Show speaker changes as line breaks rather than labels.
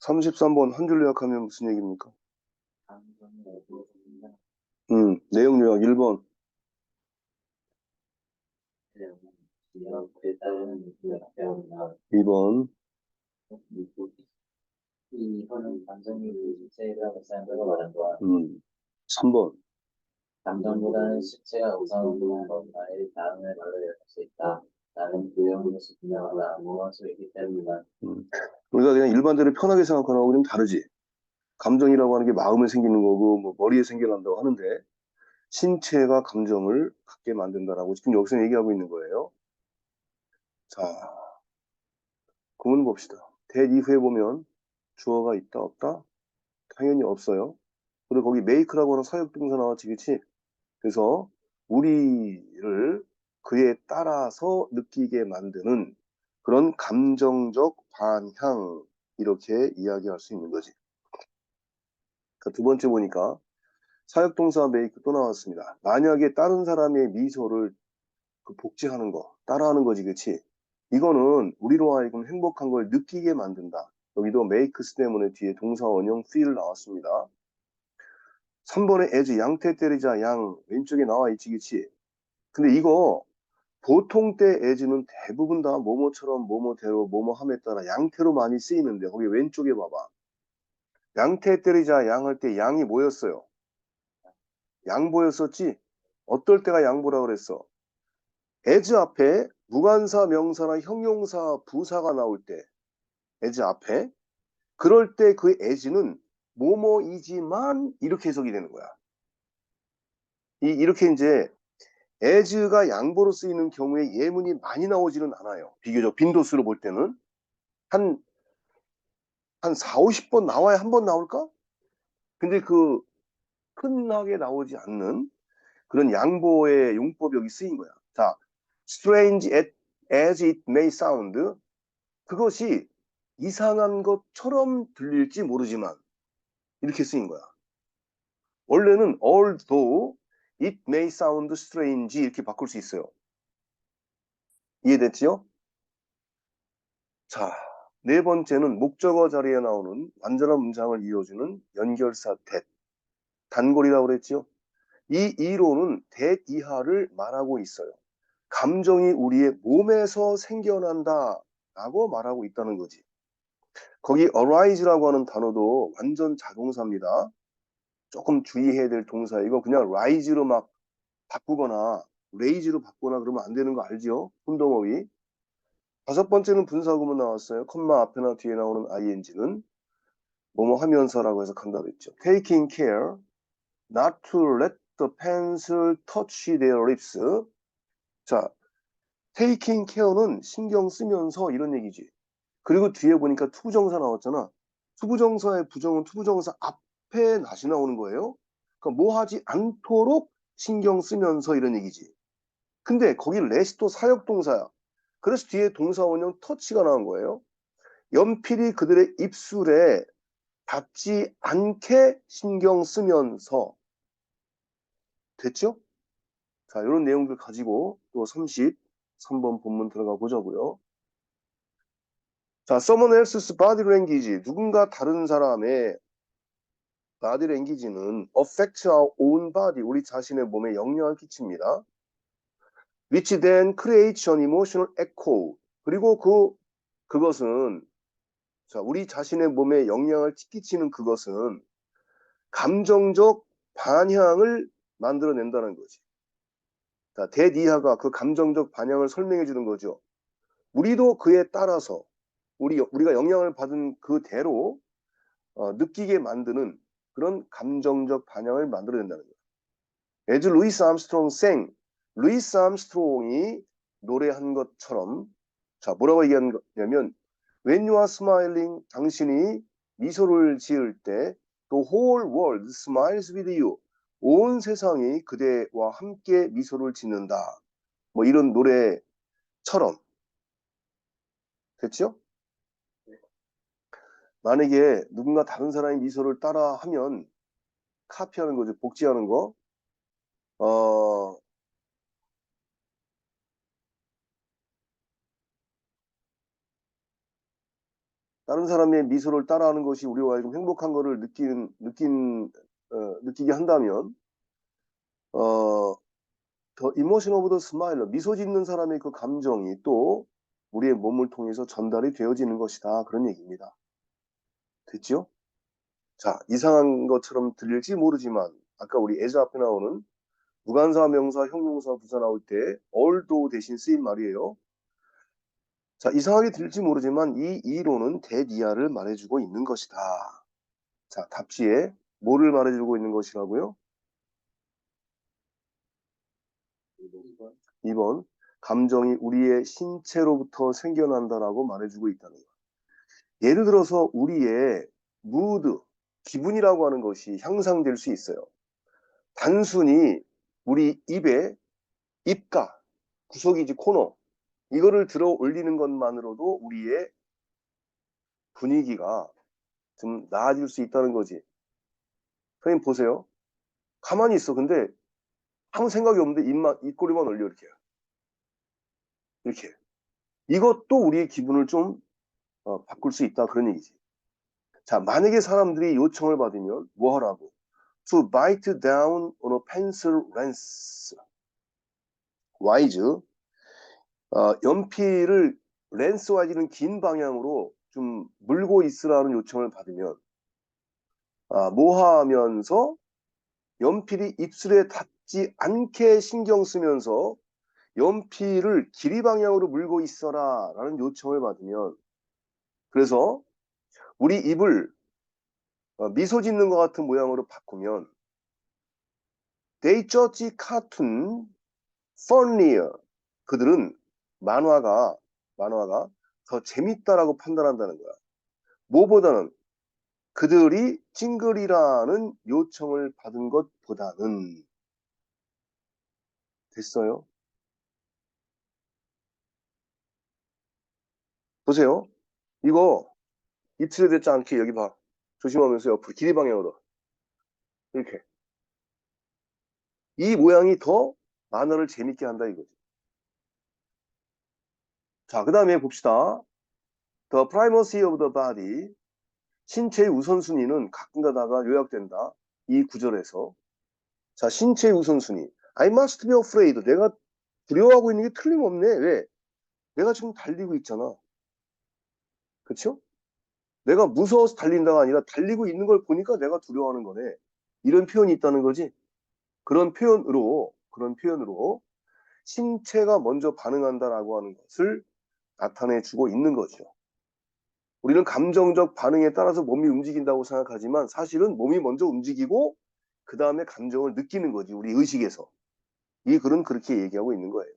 33번 한 줄 요약하면 무슨 얘기입니까? 음, 내용 요약 1번.
그에 따른 배움이나
2번.
이 현은 감정이 실체라고 사람들과 말한 동안
음, 3번.
감정보다는 실체가 우선인 건 나의 다음의 말로 요약할 수 있다. 부여한 것이 분명하다. 무엇수 있기 때문이다.
음. 우리가 그냥 일반적으로 편하게 생각하는 거하고 좀 다르지. 감정이라고 하는 게 마음에 생기는 거고, 뭐 머리에 생겨난다고 하는데, 신체가 감정을 갖게 만든다라고 지금 여기서 얘기하고 있는 거예요. 자, 구문 봅시다. that 이후에 보면 주어가 있다, 없다? 당연히 없어요. 그리고 거기 make라고 하는 사역동사 나왔지, 그치? 그래서 우리를 그에 따라서 느끼게 만드는 그런 감정적 반향, 이렇게 이야기할 수 있는 거지. 그두 번째 보니까 사역동사 make 또 나왔습니다. 만약에 다른 사람의 미소를 그 복제하는 거, 따라하는 거지, 그치? 이거는 우리로 하여금 행복한 걸 느끼게 만든다. 여기도 makes 때문에 뒤에 동사 원형 feel 나왔습니다. 3번에 as 양태 때리자 양 왼쪽에 나와 있지, 그치? 근데 이거 보통 때 as는 대부분 다 뭐뭐처럼 뭐뭐대로 뭐뭐함에 따라 양태로 많이 쓰이는데 거기 왼쪽에 봐봐. 양태 때리자 양할 때 양이 뭐였어요? 양보였었지? 어떨 때가 양보라 그랬어? as 앞에 무관사 명사나 형용사 부사가 나올 때 as 앞에 그럴 때그 as는 뭐뭐이지만 이렇게 해석이 되는 거야. 이, 이렇게 이제 as가 양보로 쓰이는 경우에 예문이 많이 나오지는 않아요. 비교적 빈도수로 볼 때는 한, 한 4, 50번 나와야 한 번 나올까? 근데 그 흔하게 나오지 않는 그런 양보의 용법이 여기 쓰인 거야. 자, strange as it may sound 그것이 이상한 것처럼 들릴지 모르지만 이렇게 쓰인 거야. 원래는 although it may sound strange 이렇게 바꿀 수 있어요. 이해됐지요? 자, 네 번째는 목적어 자리에 나오는 완전한 문장을 이어주는 연결사 that. 단골이라고 그랬지요? 이 이론은 that 이하를 말하고 있어요. 감정이 우리의 몸에서 생겨난다 라고 말하고 있다는 거지. 거기 arise라고 하는 단어도 완전 자동사입니다. 조금 주의해야 될 동사. 이거 그냥 rise로 막 바꾸거나 raise로 바꾸거나 그러면 안 되는 거 알죠? 혼동어휘. 다섯 번째는 분사구문 나왔어요. 컴마 앞에나 뒤에 나오는 ing는 뭐뭐 하면서라고 해석한다 그랬죠. taking care not to let the pencil touch their lips. 자, taking care는 신경 쓰면서 이런 얘기지. 그리고 뒤에 보니까 투부정사 나왔잖아. 투부정사의 부정은 투부정사 앞 에 낫이 나오는 거예요. 그러니까 뭐 하지 않도록 신경 쓰면서 이런 얘기지. 근데 거기 let이 또 사역동사야. 그래서 뒤에 동사 원형 터치가 나온 거예요. 연필이 그들의 입술에 닿지 않게 신경 쓰면서 됐죠? 자, 이런 내용들 가지고 또 33번 본문 들어가 보자고요. 자, someone else's body language. 누군가 다른 사람의 body language는 affect our own body. 우리 자신의 몸에 영향을 끼칩니다. which then creates an emotional echo. 그리고 그, 그것은, 자, 우리 자신의 몸에 영향을 끼치는 그것은 감정적 반향을 만들어낸다는 거지. 자, 대니하가 그 감정적 반향을 설명해 주는 거죠. 우리도 그에 따라서 우리, 우리가 영향을 받은 그대로 어, 느끼게 만드는 그런 감정적 반향을 만들어낸다는 거예요. As 루이스 암스트롱 생, 루이스 암스트롱이 노래한 것처럼 자 뭐라고 얘기하는 거냐면 When you are smiling, 당신이 미소를 지을 때 The whole world smiles with you. 온 세상이 그대와 함께 미소를 짓는다. 뭐 이런 노래처럼 됐죠? 만약에 누군가 다른 사람의 미소를 따라 하면 카피하는 거죠. 복제하는 거. 어, 다른 사람의 미소를 따라하는 것이 우리와 좀 행복한 거를 느끼는 느낀 어, 느끼게 한다면 어, 더 이모션 오브 더 스마일러 미소 짓는 사람의 그 감정이 또 우리의 몸을 통해서 전달이 되어지는 것이다 그런 얘기입니다. 됐죠? 자 이상한 것처럼 들릴지 모르지만 아까 우리 예자 앞에 나오는 무관사 명사 형용사 부사 나올 때 얼도 대신 쓰인 말이에요. 자, 이상하게 들릴지 모르지만 이 이론은 대디아를 말해주고 있는 것이다. 자, 답지에 뭐를 말해주고 있는 것이라고요? 2번. 감정이 우리의 신체로부터 생겨난다라고 말해주고 있다는 거 예를 들어서 우리의 무드, 기분이라고 하는 것이 향상될 수 있어요. 단순히 우리 입에 입가, 구석이지 코너, 이거를 들어 올리는 것만으로도 우리의 분위기가 좀 나아질 수 있다는 거지. 선생님 보세요. 가만히 있어. 근데 아무 생각이 없는데 입만, 입꼬리만 올려 이렇게. 이렇게. 이것도 우리의 기분을 좀 어, 바꿀 수 있다 그런 얘기지. 자, 만약에 사람들이 요청을 받으면 뭐 하라고? To bite down on a pencil lens. wise. 어, 연필을 렌스 와이즈는 긴 방향으로 좀 물고 있으라는 요청을 받으면 아, 뭐 하면서 연필이 입술에 닿지 않게 신경 쓰면서 연필을 길이 방향으로 물고 있어라 라는 요청을 받으면 그래서 우리 입을 어, 미소 짓는 것 같은 모양으로 바꾸면 They judge cartoon funnier 그들은 만화가 만화가 더 재밌다라고 판단한다는 거야. 뭐보다는 그들이 찡글이라는 요청을 받은 것보다는 됐어요. 보세요. 이거 이틀에 됐지 않게 여기 봐. 조심하면서 옆으로 길이 방향으로 이렇게 이 모양이 더 만화를 재밌게 한다 이거지. 자, 그 다음에 봅시다. The primacy of the body. 신체의 우선순위는 가끔 가다가 요약된다. 이 구절에서. 자, 신체의 우선순위. I must be afraid. 내가 두려워하고 있는 게 틀림없네. 왜? 내가 지금 달리고 있잖아. 그쵸? 내가 무서워서 달린다가 아니라 달리고 있는 걸 보니까 내가 두려워하는 거네. 이런 표현이 있다는 거지. 그런 표현으로, 그런 표현으로 신체가 먼저 반응한다라고 하는 것을 나타내 주고 있는 거죠. 우리는 감정적 반응에 따라서 몸이 움직인다고 생각하지만 사실은 몸이 먼저 움직이고 그 다음에 감정을 느끼는 거지 우리 의식에서 이 글은 그렇게 얘기하고 있는 거예요.